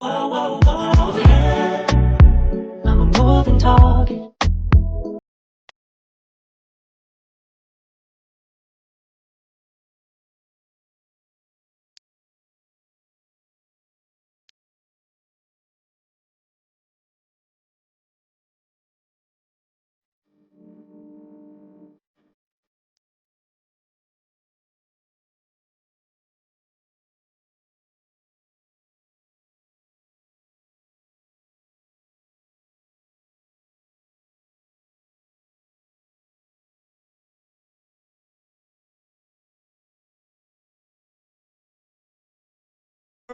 Whoa, whoa, whoa,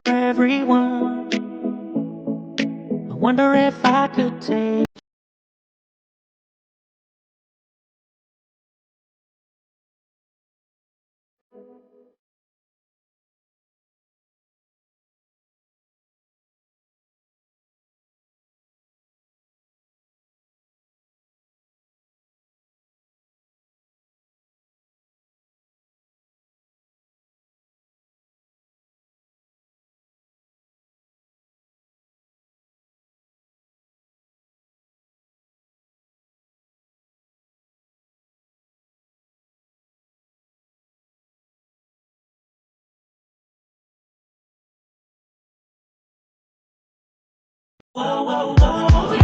everyone, I wonder if I could take. Whoa, whoa, whoa,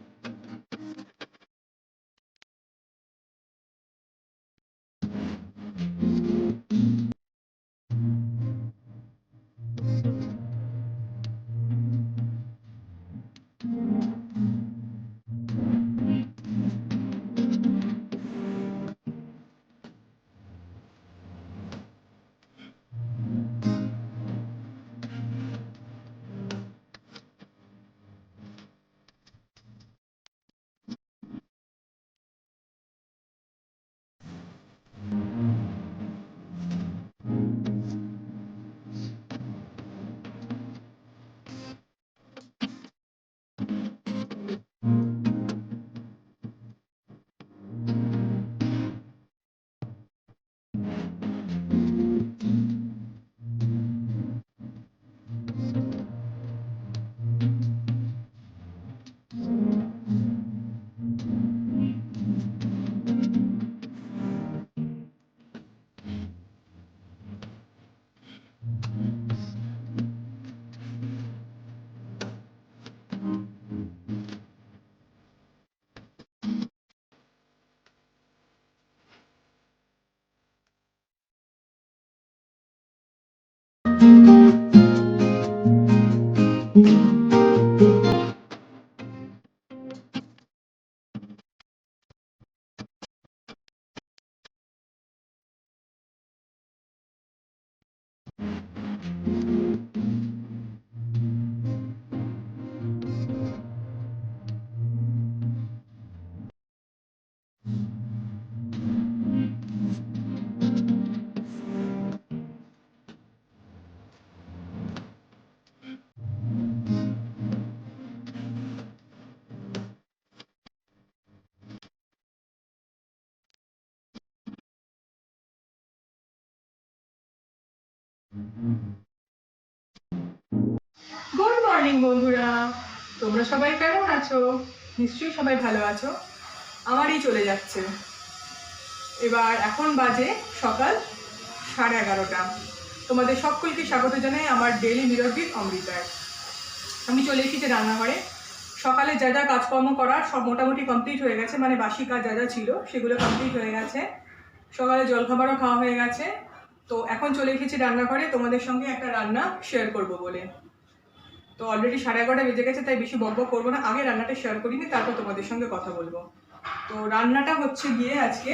good morning বন্ধুরা। তোমরা সবাই কেমন আছো? নিশ্চয়ই সবাই ভালো আছো। আমারই চলে যাচ্ছে। এবার এখন বাজে সকাল সাড়ে এগারোটা। তোমাদের সকলকে স্বাগত জানাই আমার ডেলি মিররবিদ অমৃতায় আমি চলে এসেছি রান্নাঘরে। সকালে যা যা কাজকর্ম করার সব মোটামুটি কমপ্লিট হয়ে গেছে। মানে বাসি কাজ যা যা ছিল, সেগুলো কমপ্লিট হয়ে গেছে। সকালে জলখাবারও খাওয়া হয়ে গেছে। তো এখন চলে এসেছি রান্নাঘরে। তোমাদের সঙ্গে একটা রান্না শেয়ার করব বলে। তো অলরেডি সাড়ে এগারোটা বেজে গেছে, তাই বেশি বকবক করব না। আগে রান্নাটা শেয়ার করিনি, তারপর তোমাদের সঙ্গে কথা বলব। তো রান্নাটা হচ্ছে গিয়ে আজকে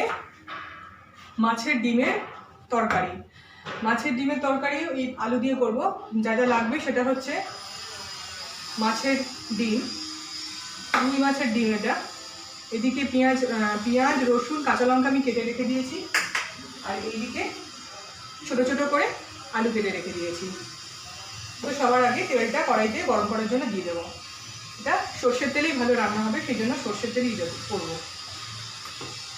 মাছের ডিমের তরকারি। মাছের ডিমের তরকারি এই আলু দিয়ে করব। যা যা লাগবে সেটা হচ্ছে মাছের ডিম, রুই মাছের ডিম এটা। এদিকে পেঁয়াজ পেঁয়াজ, রসুন, কাঁচা লঙ্কা আমি কেটে রেখে দিয়েছি। আর এইদিকে ছোট ছোট করে আলু কেটে রেখে দিয়েছি। তো সবার আগে তেলটা কড়াইতে গরম করার জন্য দিয়ে দেবো। এটা সর্ষের তেলেই ভালো রান্না হবে, সেই জন্য সর্ষের তেলেই করব।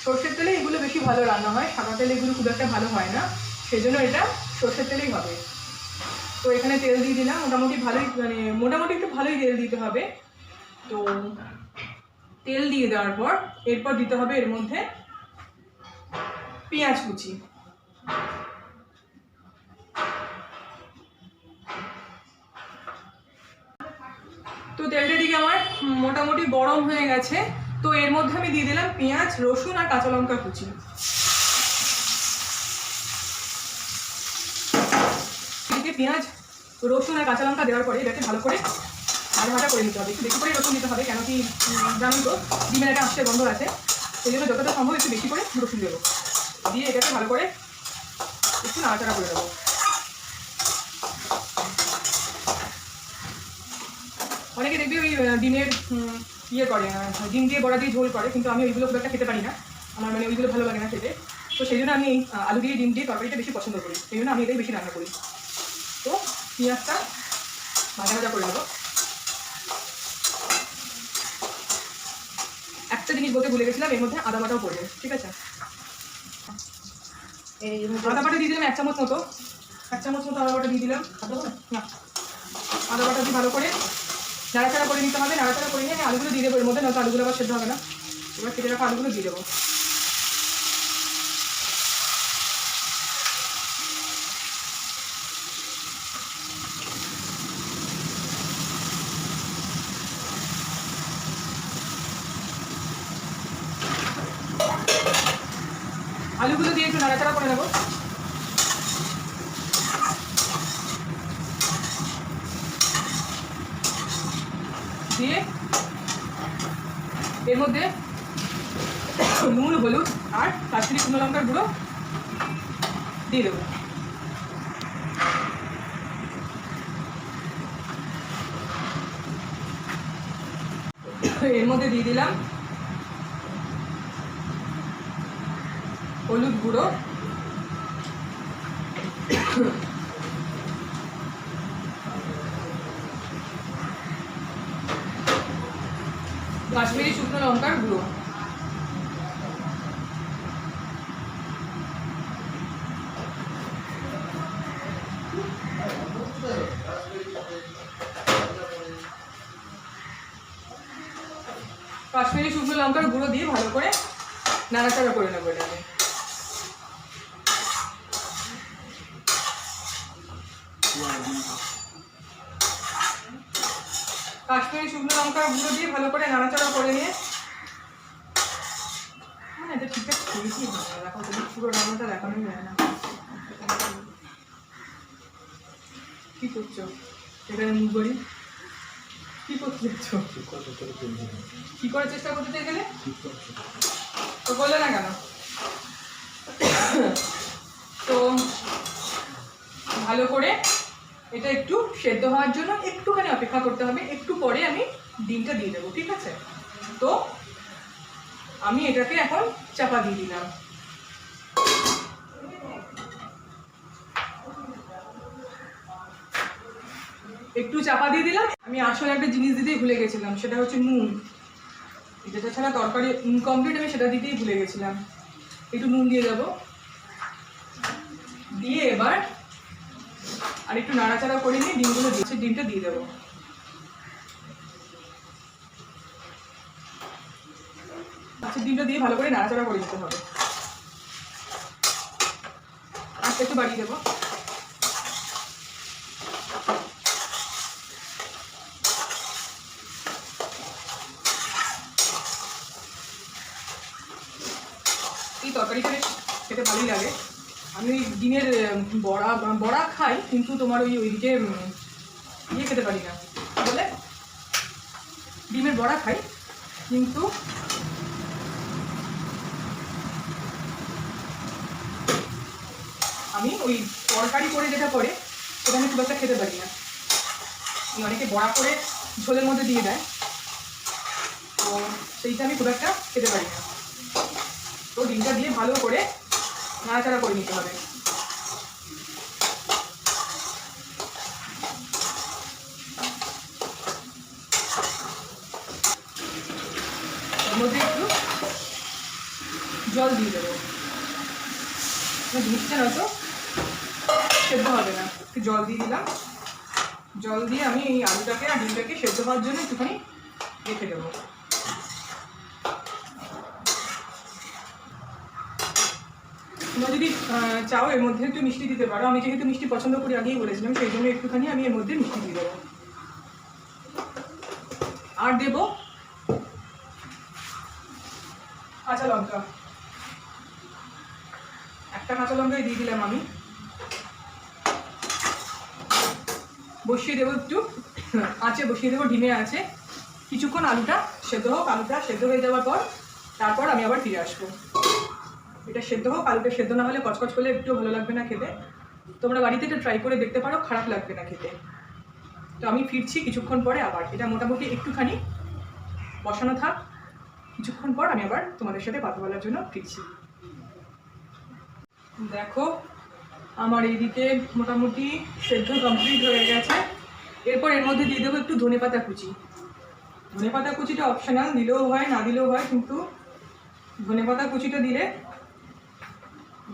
সর্ষের তেলে এগুলো বেশি ভালো রান্না হয়, সাদা তেলে এগুলো খুব একটা ভালো হয় না, সেই জন্য এটা সর্ষের তেলেই হবে। তো এখানে তেল দিয়ে দিলাম, মোটামুটি ভালোই মানে মোটামুটি একটু ভালোই তেল দিতে হবে। তো তেল দিয়ে দেওয়ার পর এরপর দিতে হবে এর মধ্যে পেঁয়াজ কুচি। তো তেলটা দিকে আমার মোটামুটি গরম হয়ে গেছে। তো এর মধ্যে আমি দিয়ে দিলাম পেঁয়াজ, রসুন আর কাঁচা লঙ্কা কুচি। এদিকে পেঁয়াজ, রসুন আর কাঁচা লঙ্কা দেওয়ার পরে এটাকে ভালো করে ভাজা ভাজা করে নিতে হবে। একটু বেশি করে রসুন দিতে হবে, কেন কি জানেন তো, ডিমের একটা আসতে বন্ধ আছে। সেই জন্য যতটা সম্ভব একটু বেশি করে রসুন দেবো। দিয়ে এটাকে ভালো করে একটু নাড়াচাড়া করে দেবো অনেকে দেখবি ওই ডিমের ইয়ে করে ডিম দিয়ে বড়া দিয়ে ঝোল করে কিন্তু আমি ওইগুলো খুব একটা খেতে পারি না। আমার মানে ওইগুলো ভালো লাগে না খেতে। তো সেই জন্য আমি আলু দিয়ে ডিম দিয়ে তরকারিটা বেশি পছন্দ করি। সেই জন্য আমি এটাই বেশি রান্না করি। তো পেঁয়াজটা ভাজা ভাজা করে নেব। একটা জিনিস বলতে ভুলে গেছিলাম এর মধ্যে আদা বাটাও পড়বে ঠিক আছে? এই আদা বাটা দিয়ে দিলাম এক চামচ মতো। এক চামচ মতো আদা বাটা দিয়ে দিলাম। না। আদা বাটা দিয়ে ভালো করে নাড়াচাড়া করে নিতে হবে, নাড়াচাড়া করে নিয়ে আমি আলুগুলো দিয়ে দেবো, এর মধ্যে নয়তো আলুগুলো আবার সেদ্ধ হবে না। এবার কেটে রাখা আলুগুলো দিয়ে দেবো আলুগুলো দিয়ে একটু নাড়াচাড়া করে নেব দিয়ে এর মধ্যে নুন হলুদ আর কাশ্মীরি শুকনো লঙ্কার গুঁড়ো দিয়ে দেবো এর মধ্যে দিয়ে দিলাম হলুদ গুঁড়ো। কাশ্মীরি শুকনো লঙ্কার গুঁড়ো। কাশ্মীরি শুকনো লঙ্কার গুঁড়ো দিয়ে ভালো করে নাড়াচাড়া করে নেব এটাকে কাশ্মীরি শুকনো লঙ্কার গুঁড়ো দিয়ে ভালো করে নাড়াচাড়া করে নিয়ে মানে এটা ঠিকঠাক করেছি দেখো যদি পুরো রান্নাটা দেখানোই যায় না কি করছ এখানে মুখ করি? কি করতে কি করার চেষ্টা করতে চাই গেলে তো বললে না কেন? তো ভালো করে এটা একটু সেদ্ধ হওয়ার জন্য একটুখানি অপেক্ষা করতে হবে। একটু পরে আমি ডিমটা দিয়ে দেবো, ঠিক আছে? তো আমি এটাকে এখন চাপা দিয়ে দিলাম। একটু চাপা দিয়ে দিলাম। আমি আসলে একটা জিনিস দিতেই ভুলে গেছিলাম, সেটা হচ্ছে নুন। যেটা ছাড়া তরকারি কমপ্লিট আমি সেটা দিতেই ভুলে গেছিলাম। একটু নুন দিয়ে দেবো। দিয়ে এবার আর একটু নাড়াচাড়া করে নিয়ে ডিমগুলো দিয়েছে ডিমটা দিয়ে দেবো। আচ্ছা ডিমটা দিয়ে ভালো করে নাড়াচাড়া করে দিতে হবে। আচ্ছা একটু বাড়িয়ে দেবো। তরকারিটা বেশ খেতে ভালোই লাগে। আমি ওই ডিমের বড়া বড়া খাই, কিন্তু তোমার ওই ওইদিকে ইয়ে খেতে পারি না। বলে? ডিমের বড়া খাই, কিন্তু আমি ওই তরকারি করে যেটা করে, সেটা আমি খুব একটা খেতে পারি না। অনেকে বড়া করে ঝোলের মধ্যে দিয়ে দেয়, তো সেইটা আমি খুব একটা খেতে পারি না। তো ডিমটা দিয়ে ভালো করে নাড়াচাড়া করে নিতে হবে। মধ্যে একটু জল দিয়ে দেবো। না, জিনিসটা নয়তো সেদ্ধ হবে না। একটু জল দিয়ে দিলাম। জল দিয়ে আমি এই আলুটাকে আর ডিমটাকে সেদ্ধ হওয়ার জন্য একটুখানি রেখে দেবো। তোমরা যদি চাও, এর মধ্যে একটু মিষ্টি দিতে পারো। আমি যেহেতু মিষ্টি পছন্দ করি আগেই বলেছিলাম, সেই জন্য একটুখানি আমি এর মধ্যে মিষ্টি দিয়ে দেবো। আর দেবো? কাঁচা লঙ্কা। একটা কাঁচা লঙ্কাই দিয়ে দিলাম আমি। বসিয়ে দেবো একটু। আঁচে বসিয়ে দেবো, ডিমে আছে। কিছুক্ষণ আলুটা সেদ্ধ হোক, আলুটা সেদ্ধ হয়ে যাওয়ার পর, তারপর আমি আবার ফিরে আসব। এটা সেদ্ধ হোক আলুটা সেদ্ধ না হলে কচকচ করলে একটু ভালো লাগবে না খেতে। তোমরা বাড়িতে এটা ট্রাই করে দেখতে পারো, খারাপ লাগবে না খেতে। তো আমি ফিরছি কিছুক্ষণ পরে আবার। এটা মোটামুটি একটুখানি বসানো থাক। কিছুক্ষণ পর আমি আবার তোমাদের সাথে কথা বলার জন্য ফিরছি। দেখো, আমার এইদিকে মোটামুটি সেদ্ধ কমপ্লিট হয়ে গেছে। এরপর এর মধ্যে দিয়ে দেবো একটু ধনেপাতা কুচি। ধনেপাতা কুচিটা অপশনাল দিলেও হয়, না দিলেও হয়, কিন্তু ধনেপাতা কুচিটা দিলে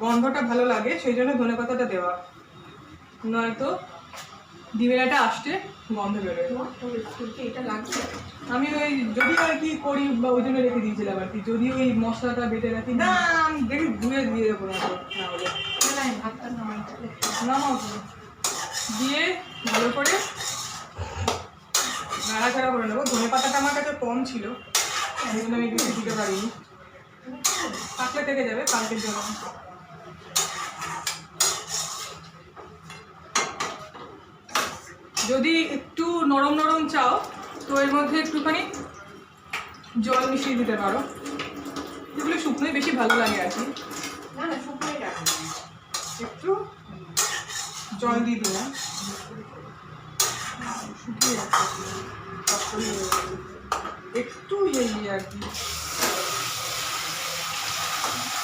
গন্ধটা ভালো লাগে সেই জন্য ধনেপাতাটা দেওয়া। নয়তো ডিমেলাটা আসতে গন্ধ বেরোয়। আমি ওই যদি আর কি করি বা ওই জন্য রেখে দিয়েছিলাম আর কি যদি ওই মশলাটা বেটে রাখি, না দেখি ধুয়ে দিয়ে দেবো না নামাও দিয়ে ভালো করে নাড়াচাড়া করে নেব। ধনে পাতাটা আমার কাছে কম ছিল আমি কিছু দিতে পারিনি। পাকলে থেকে যাবে কালকের জন্য যদি একটু নরম নরম চাও তো এর মধ্যে একটুখানি জল মিশিয়ে দিতে পারো। এগুলো শুকনোই বেশি ভালো লাগে আর কি। না না শুকনোই একটু জল দিয়ে দিলাম। শুকিয়ে তারপরে একটু ইয়ে আর কি।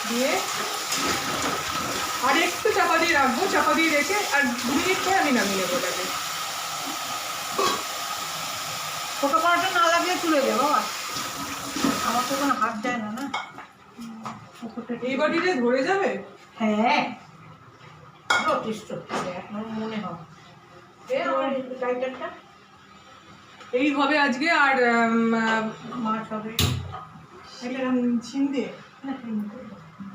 দিয়ে আর একটু চাপা দিয়ে রাখব। চাপা দিয়ে রেখে আর দু মিনিট পরে আমি নামিয়ে নেব ওটাকে। ছোটো কড়াটা না লাগলে তুলে দে বাবা। আমার তো কোনো হাত যায় না না? এই বাটিতে ধরে যাবে? হ্যাঁ। যথেষ্ট এখন মনে হয়। লাইটারটা এই হবে আজকে আর মাছ হবে। এটা ছিন্দে না,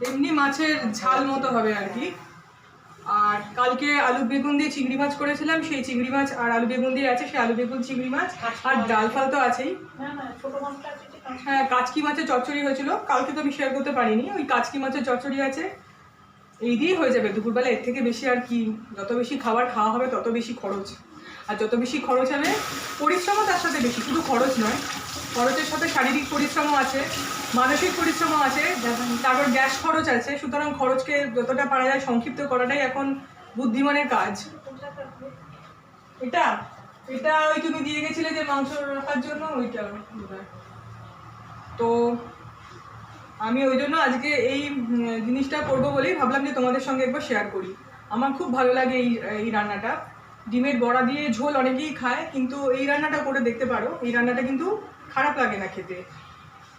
এমনি মাছের ঝাল মতো হবে আর কি। আর কালকে আলু বেগুন দিয়ে চিংড়ি মাছ করেছিলাম সেই চিংড়ি মাছ আর আলু বেগুন দিয়ে আছে সেই আলু বেগুন চিংড়ি মাছ আর ডাল ফাল তো আছেই। হ্যাঁ কাচকি মাছের চচ্চড়ি হয়েছিল কালকে তো আমি শেয়ার করতে পারিনি ওই কাচকি মাছের চচ্চড়ি আছে। এই দিয়েই হয়ে যাবে দুপুরবেলা এর থেকে বেশি আর কি যত বেশি খাবার খাওয়া হবে তত বেশি খরচ। আর যত বেশি খরচ হবে পরিশ্রমও তার সাথে বেশি শুধু খরচ নয় খরচের সাথে শারীরিক পরিশ্রমও আছে, মানসিক পরিশ্রমও আছে, তারপর গ্যাস খরচ আছে, সুতরাং খরচকে যতটা পারা যায় সংক্ষিপ্ত করাটাই এখন বুদ্ধিমানের কাজ। এটা এটা ওই তুমি দিয়ে গেছিলে যে মাংস রাখার জন্য, ওইটা তো আমি ওই জন্য আজকে এই জিনিসটা করব বলেই ভাবলাম যে তোমাদের সঙ্গে একবার শেয়ার করি। আমার খুব ভালো লাগে এই এই রান্নাটা। ডিমের বড়া দিয়ে ঝোল অনেকেই খায়, কিন্তু এই রান্নাটা করে দেখতে পারো, এই রান্নাটা কিন্তু খারাপ লাগে না খেতে।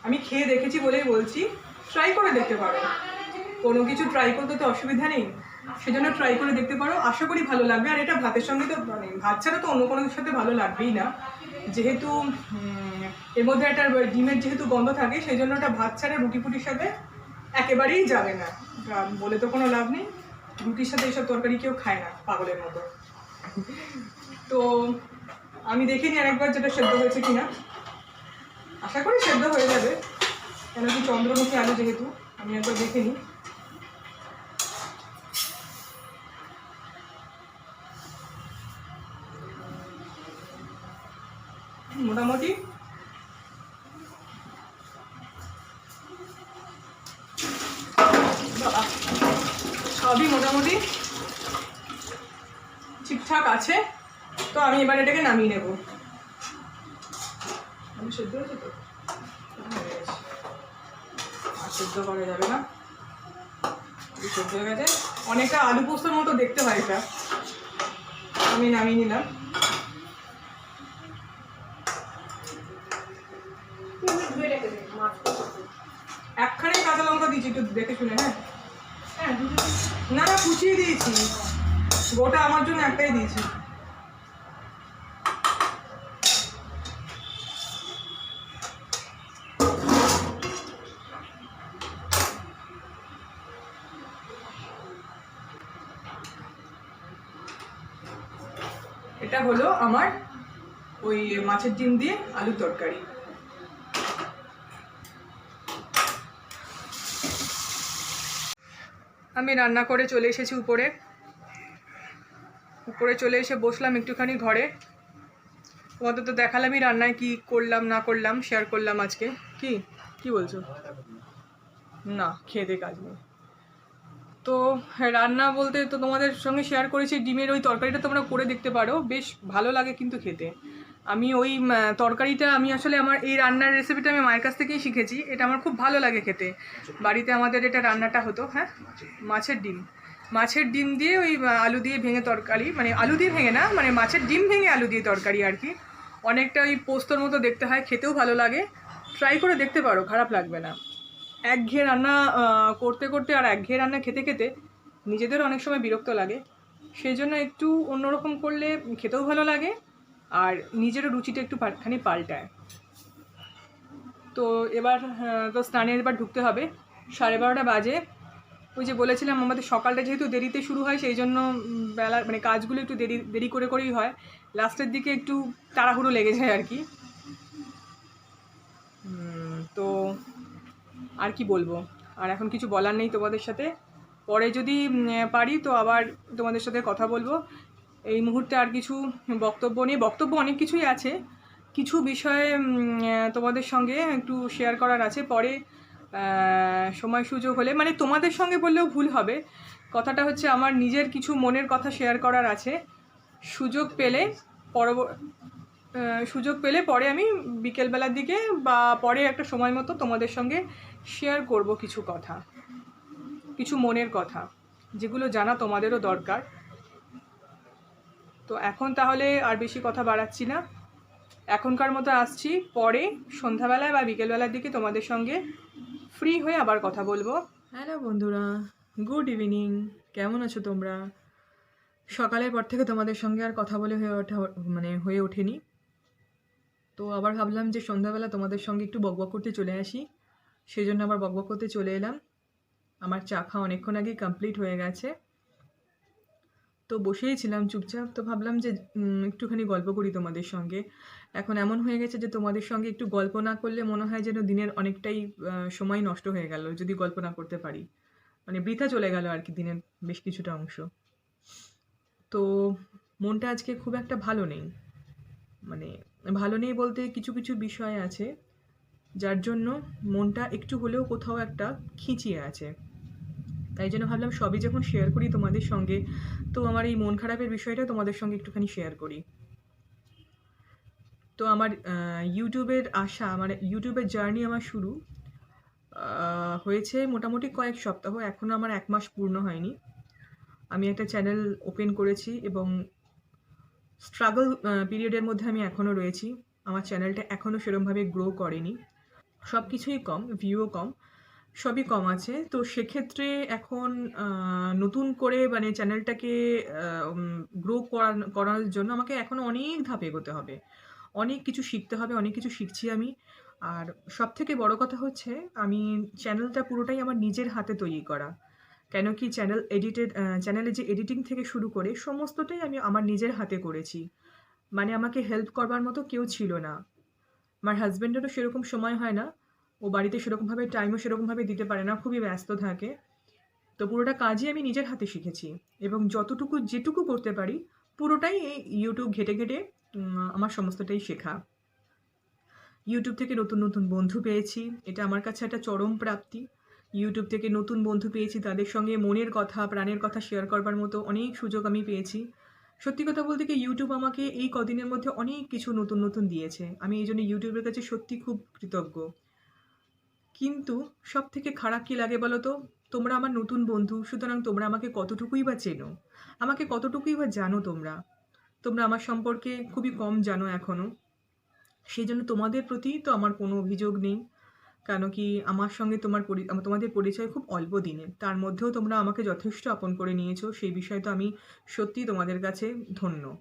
আমি খেয়ে দেখেছি বলেই বলছি ট্রাই করে দেখতে পারো। কোনো কিছু ট্রাই করতে তো অসুবিধা নেই। সেজন্য ট্রাই করে দেখতে পারো। আশা করি ভালো লাগবে। আর এটা ভাতের সঙ্গে তো মানে ভাত ছাড়া তো অন্য কোনো সাথে ভালো লাগবেই না। যেহেতু এর মধ্যে একটা ডিমের যেহেতু গন্ধ থাকে সেই জন্য ওটা ভাত ছাড়া রুটি ফুটির সাথে একেবারেই যাবে না। বলে তো কোনো লাভ নেই। রুটির সাথে এইসব তরকারি কেউ খায় না, পাগলের মতো। তো আমি দেখিনি আরেকবার যেটা সেদ্ধ হয়েছে কিনা। আশা করি সেদ্ধ হয়ে যাবে। কেন কি চন্দ্রমুখী আলু যেহেতু, আমি একবার দেখে নিই। মোটামুটি। সবই মোটামুটি ঠিকঠাক আছে। তো আমি এবার এটাকে নামিয়ে নেব। অনেকটা আলু পোস্তর মতো দেখতে হয় এটা। আমি নামিয়ে নিলাম। একখানে কাঁচা লঙ্কা দিয়েছি একটু দেখে শুনে হ্যাঁ? হ্যাঁ না না কুচিয়ে দিয়েছি। গোটা আমার জন্য একটাই দিয়েছি। হলো আমার ওই মাছের ডিম দিয়ে আলু তরকারি। আমি রান্না করে চলে এসেছি উপরে। উপরে চলে এসে বসলাম একটুখানি ঘরে। তোমাদের তো দেখালামই রান্নায় কি করলাম, না করলাম শেয়ার করলাম আজকে। কি? কি বলছো? না, খেয়ে দিয়ে কাজ নেই। তো রান্না বলতে তো তোমাদের সঙ্গে শেয়ার করেছি, ডিমের ওই তরকারিটা তোমরা করে দেখতে পারো। বেশ ভালো লাগে কিন্তু খেতে। আমি ওই তরকারিটা আমি আসলে আমার এই রান্নার রেসিপিটা আমি মায়ের কাছ থেকেই শিখেছি। এটা আমার খুব ভালো লাগে খেতে। বাড়িতে আমাদের এটা রান্নাটা হতো হ্যাঁ? মাছের ডিম। মাছের ডিম দিয়ে ওই আলু দিয়ে ভেঙে তরকারি মানে আলু দিয়ে ভেঙে না মানে মাছের ডিম ভেঙে আলু দিয়ে তরকারি আর কি। অনেকটা ওই পোস্তর মতো দেখতে হয়, খেতেও ভালো লাগে। ট্রাই করে দেখতে পারো, খারাপ লাগবে না। একঘেয়ে রান্না করতে করতে আর একঘেয়ে রান্না খেতে খেতে নিজেদের অনেক সময় বিরক্ত লাগে। সেই জন্য একটু অন্যরকম করলে খেতেও ভালো লাগে আর নিজেরও রুচিটা একটু খানি পাল্টায়। তো এবার তো স্নানে এবার ঢুকতে হবে। সাড়ে বারোটা বাজে। ওই যে বলেছিলাম আমাদের সকালটা যেহেতু দেরিতে শুরু হয়, সেই জন্য বেলা মানে কাজগুলো একটু দেরি দেরি করে, করেই হয়। লাস্টের দিকে একটু তাড়াহুড়ো লেগে যায় আর কি। তো আর কি বলব? আর এখন কিছু বলার নেই তোমাদের সাথে। পরে যদি পারি তো আবার তোমাদের সাথে কথা বলব। এই মুহূর্তে আর কিছু বক্তব্য নেই। বক্তব্য অনেক কিছুই আছে। কিছু বিষয়ে তোমাদের সঙ্গে একটু শেয়ার করার আছে। পরে সময় সুযোগ হলে মানে তোমাদের সঙ্গে বললেও ভুল হবে। কথাটা হচ্ছে আমার নিজের কিছু মনের কথা শেয়ার করার আছে। সুযোগ পেলে পরব সুযোগ পেলে পরে আমি বিকেলবেলার দিকে বা পরে একটা সময় মতো তোমাদের সঙ্গে শেয়ার করব কিছু কথা, কিছু মনের কথা, যেগুলো জানা তোমাদেরও দরকার। তো এখন তাহলে আর বেশি কথা বাড়াচ্ছি না। এখনকার মতো আসছি, পরে সন্ধ্যাবেলায় বা বিকেলবেলার দিকে তোমাদের সঙ্গে ফ্রি হয়ে আবার কথা বলব। হ্যালো বন্ধুরা গুড ইভিনিং কেমন আছো তোমরা? সকালের পর থেকে তোমাদের সঙ্গে আর কথা বলে হয়ে ওঠা মানে হয়ে ওঠেনি। তো আবার ভাবলাম যে সন্ধ্যাবেলা তোমাদের সঙ্গে একটু বকবক করতে চলে আসি। সেই জন্য আবার বকবক করতে চলে এলাম। আমার চা খাওয়া অনেকক্ষণ আগেই কমপ্লিট হয়ে গেছে। তো বসেই ছিলাম চুপচাপ। তো ভাবলাম যে একটুখানি গল্প করি তোমাদের সঙ্গে। এখন এমন হয়ে গেছে যে, তোমাদের সঙ্গে একটু গল্প না করলে মনে হয় যেন দিনের অনেকটাই সময় নষ্ট হয়ে গেল, যদি গল্প না করতে পারি। মানে বৃথা চলে গেল আর কি দিনের বেশ কিছুটা অংশ। তো মনটা আজকে খুব একটা ভালো নেই। মানে ভালো নেই বলতে কিছু কিছু বিষয় আছে। যার জন্য মনটা একটু হলেও কোথাও একটা খিঁচিয়ে আছে। তাই জন্য ভাবলাম সবই যখন শেয়ার করি তোমাদের সঙ্গে, তো আমার এই মন খারাপের বিষয়টা তোমাদের সঙ্গে একটুখানি শেয়ার করি। তো আমার ইউটিউবের আশা আমার ইউটিউবের জার্নি আমার শুরু হয়েছে মোটামুটি কয়েক সপ্তাহ এখনও আমার এক মাস পূর্ণ হয়নি। আমি একটা চ্যানেল ওপেন করেছি এবং স্ট্রাগল পিরিয়ডের মধ্যে আমি এখনও রয়েছি। আমার চ্যানেলটা এখনও সেরমভাবে গ্রো করেনি। সব কিছুই কম ভিউও কম, সবই কম আছে। তো সেক্ষেত্রে এখন নতুন করে মানে চ্যানেলটাকে গ্রো করার জন্য আমাকে এখনও অনেক ধাপ এগোতে হবে। অনেক কিছু শিখতে হবে, অনেক কিছু শিখছি আমি। আর সব থেকে বড় কথা হচ্ছে, আমি চ্যানেলটা পুরোটাই আমার নিজের হাতে তৈরি করা। কেন কি চ্যানেল এডিটেড চ্যানেলে যে এডিটিং থেকে শুরু করে, সমস্তটাই আমি আমার নিজের হাতে করেছি। মানে আমাকে হেল্প করবার মতো কেউ ছিল না। আমার হাজব্যান্ডেরও সেরকম সময় হয় না, ও বাড়িতে সেরকমভাবে টাইমও সেরকমভাবে দিতে পারে না, খুবই ব্যস্ত থাকে। তো পুরোটা কাজই আমি নিজের হাতে শিখেছি এবং যতটুকু যেটুকু করতে পারি, পুরোটাই এই ইউটিউব ঘেটে ঘেটে আমার সমস্তটাই শেখা। ইউটিউব থেকে নতুন নতুন বন্ধু পেয়েছি, এটা আমার কাছে একটা চরম প্রাপ্তি। ইউটিউব থেকে নতুন বন্ধু পেয়েছি, তাদের সঙ্গে মনের কথা, প্রাণের কথা শেয়ার করবার মতো অনেক সুযোগ আমি পেয়েছি। সত্যি কথা বলতে কি ইউটিউব আমাকে এই কদিনের মধ্যে অনেক কিছু নতুন নতুন দিয়েছে। আমি এই জন্য ইউটিউবের কাছে সত্যি খুব কৃতজ্ঞ। কিন্তু সব থেকে খারাপ কী লাগে বলো তো? তোমরা আমার নতুন বন্ধু, সুতরাং তোমরা আমাকে কতটুকুই বা চেনো? আমাকে কতটুকুই বা জানো তোমরা? তোমরা আমার সম্পর্কে খুবই কম জানো এখনও সেই জন্য তোমাদের প্রতি তো আমার কোনো অভিযোগ নেই। কেন কি আমার সঙ্গে তোমার তোমাদের পরিচয় খুব অল্প দিনের তার মধ্যেও তোমরা আমাকে যথেষ্ট আপন করে নিয়েছো, সেই বিষয়ে তো আমি সত্যি তোমাদের কাছে ধন্য।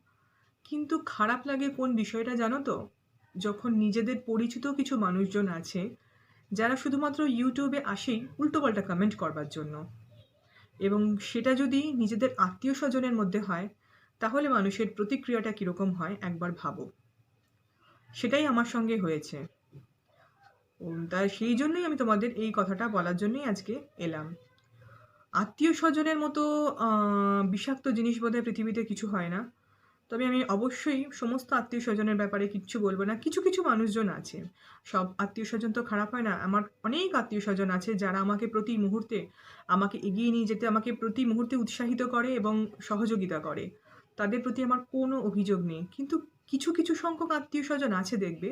কিন্তু খারাপ লাগে কোন বিষয়টা জানো তো? যখন নিজেদের পরিচিত কিছু মানুষজন আছে, যারা শুধুমাত্র ইউটিউবে আসেই উল্টোপাল্টা কমেন্ট করবার জন্য। এবং সেটা যদি নিজেদের আত্মীয় স্বজনের মধ্যে হয়, তাহলে মানুষের প্রতিক্রিয়াটা কীরকম হয় একবার ভাবো। সেটাই আমার সঙ্গে হয়েছে। তাই সেই জন্যই আমি তোমাদের এই কথাটা বলার জন্যই আজকে এলাম। আত্মীয় স্বজনের মতো বিষাক্ত জিনিস বোধহয় পৃথিবীতে কিছু হয় না। তবে আমি অবশ্যই সমস্ত আত্মীয় স্বজনের ব্যাপারে কিচ্ছু বলব না। কিছু কিছু মানুষজন আছে সব আত্মীয় স্বজন তো খারাপ হয় না। আমার অনেক আত্মীয় স্বজন আছে যারা আমাকে প্রতি মুহূর্তে, আমাকে এগিয়ে নিয়ে যেতে, আমাকে প্রতি মুহূর্তে উৎসাহিত করে এবং সহযোগিতা করে। তাদের প্রতি আমার কোনো অভিযোগ নেই। কিন্তু কিছু কিছু সংখ্যক আত্মীয় স্বজন আছে দেখবে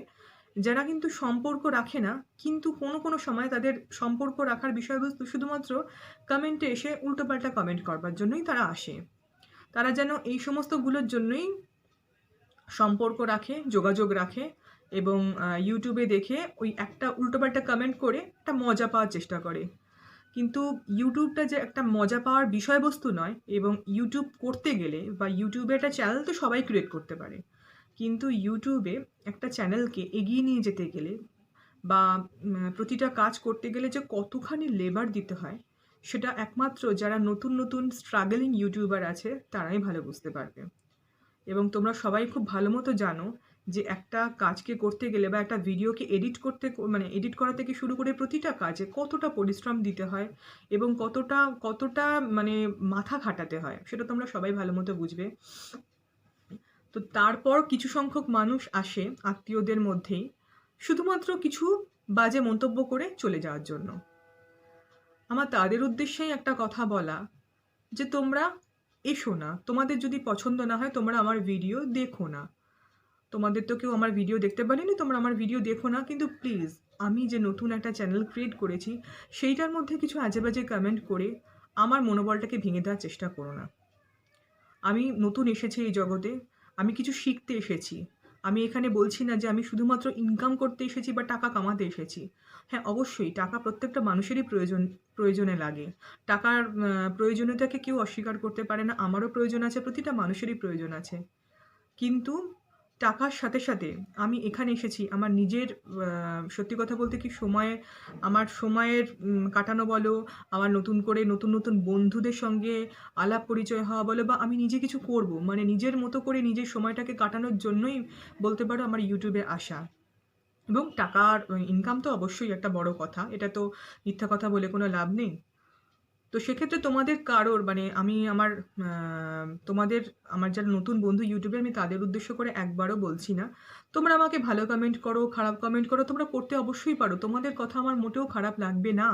যারা কিন্তু সম্পর্ক রাখে না, কিন্তু কোনো কোনো সময় তাদের সম্পর্ক রাখার বিষয়বস্তু শুধুমাত্র কমেন্টে এসে উল্টোপাল্টা কমেন্ট করবার জন্যই তারা আসে। তারা যেন এই সমস্তগুলোর জন্যই সম্পর্ক রাখে, যোগাযোগ রাখে এবং ইউটিউবে দেখে ওই একটা উল্টোপাল্টা কমেন্ট করে একটা মজা পাওয়ার চেষ্টা করে। কিন্তু ইউটিউবটা যে একটা মজা পাওয়ার বিষয়বস্তু নয় এবং ইউটিউব করতে গেলে বা ইউটিউবে একটা চ্যানেল তো সবাই ক্রিয়েট করতে পারে। কিন্তু ইউটিউবে একটা চ্যানেলকে এগিয়ে নিয়ে যেতে গেলে বা প্রতিটা কাজ করতে গেলে যে কতখানি লেবার দিতে হয়, সেটা একমাত্র যারা নতুন নতুন স্ট্রাগলিং ইউটিউবার আছে, তারাই ভালো বুঝতে পারবে। এবং তোমরা সবাই খুব ভালো মতো জানো যে একটা কাজকে করতে গেলে বা একটা ভিডিওকে এডিট করতে মানে এডিট করা থেকে শুরু করে প্রতিটা কাজে কতটা পরিশ্রম দিতে হয় এবং কতটা কতটা মানে মাথা খাটাতে হয়, সেটা তোমরা সবাই ভালো মতো বুঝবে। তো তারপর কিছু সংখ্যক মানুষ আসে আত্মীয়দের মধ্যেই, শুধুমাত্র কিছু বাজে মন্তব্য করে চলে যাওয়ার জন্য। আমার তাদের উদ্দেশ্যেই একটা কথা বলা যে, তোমরা এসো না। তোমাদের যদি পছন্দ না হয়, তোমরা আমার ভিডিও দেখো না। তোমাদের তো কেউ আমার ভিডিও দেখতে পারেনি তোমরা আমার ভিডিও দেখো না। কিন্তু প্লিজ, আমি যে নতুন একটা চ্যানেল ক্রিয়েট করেছি, সেইটার মধ্যে কিছু আজে বাজে কমেন্ট করে আমার মনোবলটাকে ভেঙে দেওয়ার চেষ্টা করো না। আমি নতুন এসেছি এই জগতে। আমি কিছু শিখতে এসেছি। আমি এখানে বলছি না যে আমি শুধুমাত্র ইনকাম করতে এসেছি বা টাকা কামাতে এসেছি। হ্যাঁ অবশ্যই টাকা প্রত্যেকটা মানুষেরই প্রয়োজন, প্রয়োজনে লাগে। টাকার প্রয়োজনীয়তাকে কেউ অস্বীকার করতে পারে না। আমারও প্রয়োজন আছে, প্রতিটা মানুষেরই প্রয়োজন আছে। কিন্তু টাকার সাথে সাথে আমি এখানে এসেছি। আমার নিজের সত্যি কথা বলতে কি সময়ে, আমার সময়ের কাটানো বলো, আমার নতুন করে নতুন নতুন বন্ধুদের সঙ্গে আলাপ পরিচয় হওয়া বলো বা আমি নিজে কিছু করব। মানে নিজের মতো করে নিজের সময়টাকে কাটানোর জন্যই বলতে পারো আমার ইউটিউবে আসা। এবং টাকার, ইনকাম তো অবশ্যই একটা বড় কথা। এটা তো মিথ্যা কথা বলে কোনো লাভ নেই। তো সেক্ষেত্রে তোমাদের কারোর মানে আমি আমার তোমাদের, আমার যারা নতুন বন্ধু ইউটিউবে, আমি তাদের উদ্দেশ্য করে একবারও বলছি না। তোমরা আমাকে ভালো কমেন্ট করো খারাপ কমেন্ট করো তোমরা করতে অবশ্যই পারো। তোমাদের কথা আমার মোটেও খারাপ লাগবে না।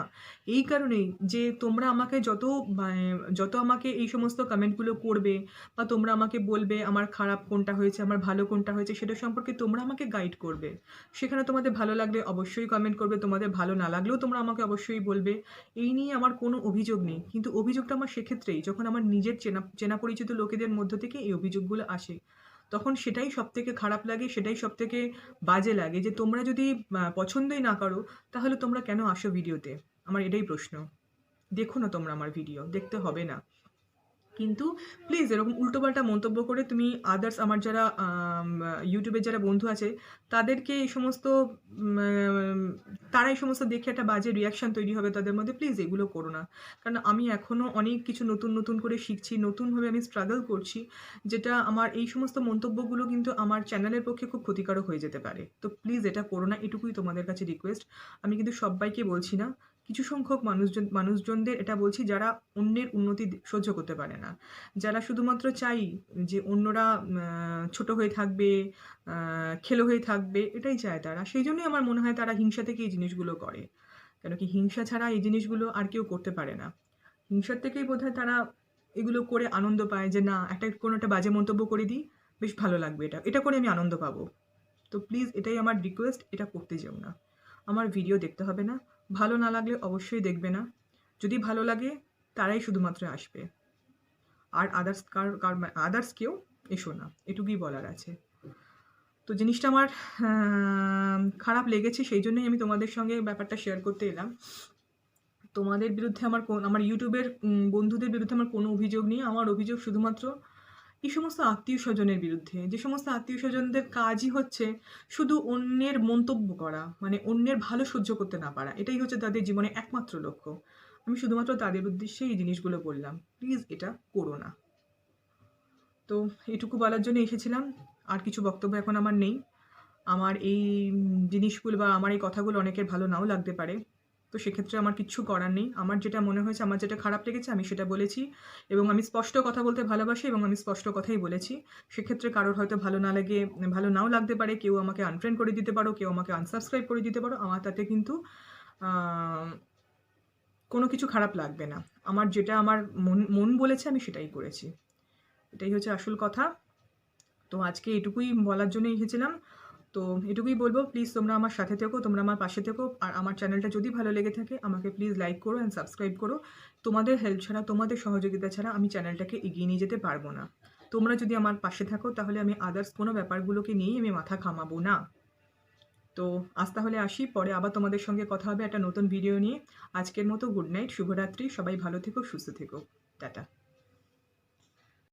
এই কারণেই যে তোমরা আমাকে যত মানে, যত আমাকে এই সমস্ত কমেন্টগুলো করবে বা তোমরা আমাকে বলবে আমার খারাপ কোনটা হয়েছে আমার ভালো কোনটা হয়েছে সেটা সম্পর্কে তোমরা আমাকে গাইড করবে। সেখানে তোমাদের ভালো লাগলে অবশ্যই কমেন্ট করবে তোমাদের ভালো না লাগলেও তোমরা আমাকে অবশ্যই বলবে। এই নিয়ে আমার কোনো অভিযোগ নেই। কিন্তু অভিযোগটা আমার সেক্ষেত্রেই যখন আমার নিজের চেনা চেনা পরিচিত লোকেদের মধ্য থেকে এই অভিযোগগুলো আসে। তখন সেটাই সব থেকে খারাপ লাগে, সেটাই সব থেকে বাজে লাগে যে তোমরা যদি পছন্দই না করো, তাহলে তোমরা কেন আসো ভিডিওতে আমার এটাই প্রশ্ন। দেখো না তোমরা আমার ভিডিও দেখতে হবে না। কিন্তু প্লিজ এরকম উল্টোপাল্টা মন্তব্য করে তুমি আদার্স আমার যারা ইউটিউবের যারা বন্ধু আছে, তাদেরকে এই সমস্ত তারা এই সমস্ত দেখে একটা বাজে রিয়াকশান তৈরি হবে তাদের মধ্যে প্লিজ এগুলো করো না। কারণ আমি এখনও অনেক কিছু নতুন নতুন করে শিখছি, নতুনভাবে আমি স্ট্রাগল করছি, যেটা আমার এই সমস্ত মন্তব্যগুলো কিন্তু আমার চ্যানেলের পক্ষে খুব ক্ষতিকারক হয়ে যেতে পারে। তো প্লিজ এটা করো না, এটুকুই তোমাদের কাছে রিকোয়েস্ট আমি কিন্তু সবাইকে বলছি না কিছু সংখ্যক মানুষজন, মানুষজনদের এটা বলছি যারা অন্যের উন্নতি সহ্য করতে পারে না। যারা শুধুমাত্র চাই যে অন্যরা ছোট হয়ে থাকবে খেলো হয়ে থাকবে, এটাই চায় তারা। সেই জন্যই আমার মনে হয় তারা হিংসা থেকে এই জিনিসগুলো করে। কেন কি হিংসা ছাড়া এই জিনিসগুলো আর কেউ করতে পারে না। হিংসার থেকেই বোধহয় তারা এগুলো করে আনন্দ পায় যে, না, একটা, কোনো একটা বাজে মন্তব্য করে দিই, বেশ ভালো লাগবে এটা। এটা করে আমি আনন্দ পাবো। তো প্লিজ এটাই আমার রিকোয়েস্ট এটা করতে যেও না। আমার ভিডিও দেখতে হবে না। ভালো না লাগলে অবশ্যই দেখবে না। যদি ভালো লাগে, তারাই শুধুমাত্র আসবে। আর আদার্স কার কার আদার্স কেউ এসো না, এটুকুই বলার আছে। তো জিনিসটা আমার খারাপ লেগেছে, সেই জন্যই আমি তোমাদের সঙ্গে ব্যাপারটা শেয়ার করতে এলাম। তোমাদের বিরুদ্ধে আমার কোন আমার ইউটিউবের বন্ধুদের বিরুদ্ধে আমার কোনো অভিযোগ নেই। আমার অভিযোগ শুধুমাত্র এই সমস্ত আত্মীয় স্বজনের বিরুদ্ধে, যে সমস্ত আত্মীয় স্বজনদের কাজই হচ্ছে শুধু অন্যের মন্তব্য করা মানে অন্যের ভালো সহ্য করতে না পারা, এটাই হচ্ছে তাদের জীবনে একমাত্র লক্ষ্য। আমি শুধুমাত্র তাদের উদ্দেশ্যে এই জিনিসগুলো বললাম। প্লিজ এটা করো না। তো এটুকু বলার জন্য এসেছিলাম। আর কিছু বক্তব্য এখন আমার নেই। আমার এই জিনিসগুলো বা আমার এই কথাগুলো অনেকের ভালো নাও লাগতে পারে। তো সেক্ষেত্রে আমার কিচ্ছু করার নেই। আমার যেটা মনে হয়েছে, আমার যেটা খারাপ লেগেছে, আমি সেটা বলেছি এবং আমি স্পষ্ট কথা বলতে ভালোবাসি এবং আমি স্পষ্ট কথাই বলেছি। সেক্ষেত্রে কারোর হয়তো ভালো না লাগে, ভালো নাও লাগতে পারে, কেউ আমাকে আনফ্রেন্ড করে দিতে পারো, কেউ আমাকে আনসাবস্ক্রাইব করে দিতে পারো, আমার তাতে কিন্তু কোনো কিছু খারাপ লাগবে না। আমার যেটা আমার মন মন বলেছে, আমি সেটাই করেছি। এটাই হচ্ছে আসল কথা। তো আজকে এটুকুই বলার জন্য এসেছিলাম। তো এটুকুই বলব প্লিজ তোমরা আমার সাথে থেকো, তোমরা আমার পাশে থেকো, আর আমার চ্যানেলটা যদি ভালো লেগে থাকে, আমাকে প্লিজ লাইক করো অ্যান্ড সাবস্ক্রাইব করো। তোমাদের হেল্প ছাড়া, তোমাদের সহযোগিতা ছাড়া আমি চ্যানেলটাকে এগিয়ে নিয়ে যেতে পারব না। তোমরা যদি আমার পাশে থাকো, তাহলে আমি আদার্স কোনো ব্যাপারগুলোকে নিয়েই আমি মাথা ঘামাবো না। তো আজ তাহলে আসি, পরে আবার তোমাদের সঙ্গে কথা হবে একটা নতুন ভিডিও নিয়ে। আজকের মতো গুড নাইট শুভরাত্রি, সবাই ভালো থেকো, সুস্থ থেকো। টাটা।